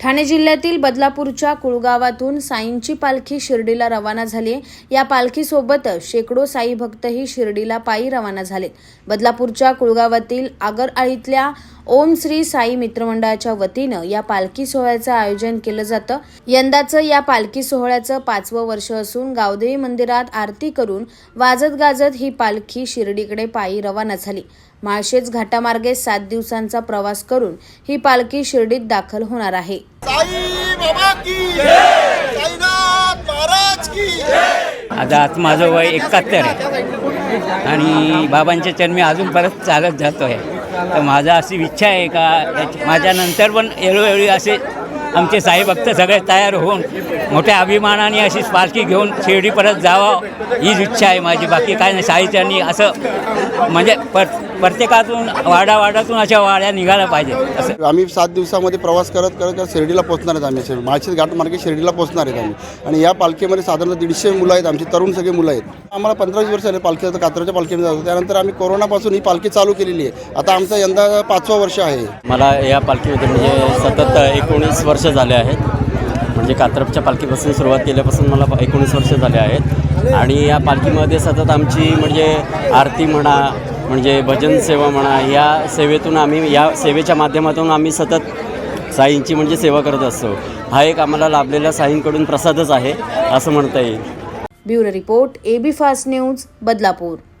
ठाणे जिल्ह्यातील बदलापूरच्या कुळगावातून साईंची पालखी शिर्डीला रवाना झाली या पालखीसोबतच शेकडो साई भक्तही शिर्डीला पायी रवाना झालेत. बदलापूरच्या कुळगावातील आगरआळीतल्या ओम श्री साई मित्रमंडळाच्या वतीनं या पालखी सोहळ्याचं आयोजन केलं जातं. यंदाचं या पालखी सोहळ्याचं पाचवं वर्ष असून गावदेवी मंदिरात आरती करून वाजत गाजत ही पालखी शिर्डीकडे पायी रवाना झाली. माळशेज घाटामार्गे सात दिवसांचा प्रवास करून ही पालखी शिर्डीत दाखल होणार आहे. साई बाबा की साईनाथ महाराज की आता आज माझं वय एकाहत्तर आहे. आणि बाबांच्या चरणी अजून परत चालत जातो आहे तर माझा अशी इच्छा आहे का माझ्यानंतर पण वेळोवेळी असे आमचे साई भक्त सगळे तयार होऊन मोठ्या अभिमानाने अशी पालखी घेऊन शिर्डी परत जावं हीच इच्छा आहे माझी. बाकी काय नाही साईचरणी असं म्हणजे पर प्रत्येकातून वाडावाडातून अशा वाड्या निघायला पाहिजे असं. आम्ही सात दिवसामध्ये प्रवास करत करत करत शिर्डीला पोहोचणार आहेत आम्ही. शिर्डी माळशेज घाटमार्गे शिर्डीला पोहोचणार आहेत आम्ही. आणि या पालखीमध्ये साधारण दीडशे मुलं आहेत आमची तरुण सगळे मुलं आहेत. आम्हाला पंधरा वीस वर्ष झाले पालखी जातो कात्रच्या पालखीमध्ये जातो त्यानंतर आम्ही कोरोनापासून ही पालखी चालू केलेली आहे. आता आमचं यंदा पाचवा वर्ष आहे. मला या पालखीमध्ये म्हणजे सतत एकोणीस वर्ष वर्ष झाले आहेत. म्हणजे कात्रपच्या पालखीपासून सुरुवात केल्यापासून मला एकोणीस वर्ष झाले आहेत. आणि या पालखीमध्ये सतत आमची म्हणजे आरती म्हणा म्हणजे भजन सेवा म्हणा या सेवेतून आम्ही या सेवेच्या माध्यमातून आम्ही सतत साईंची म्हणजे सेवा करत असतो. हा एक आम्हाला लाभलेला साईंकडून प्रसादच आहे असं म्हणता येईल. Bureau report A B fast news Badlapur.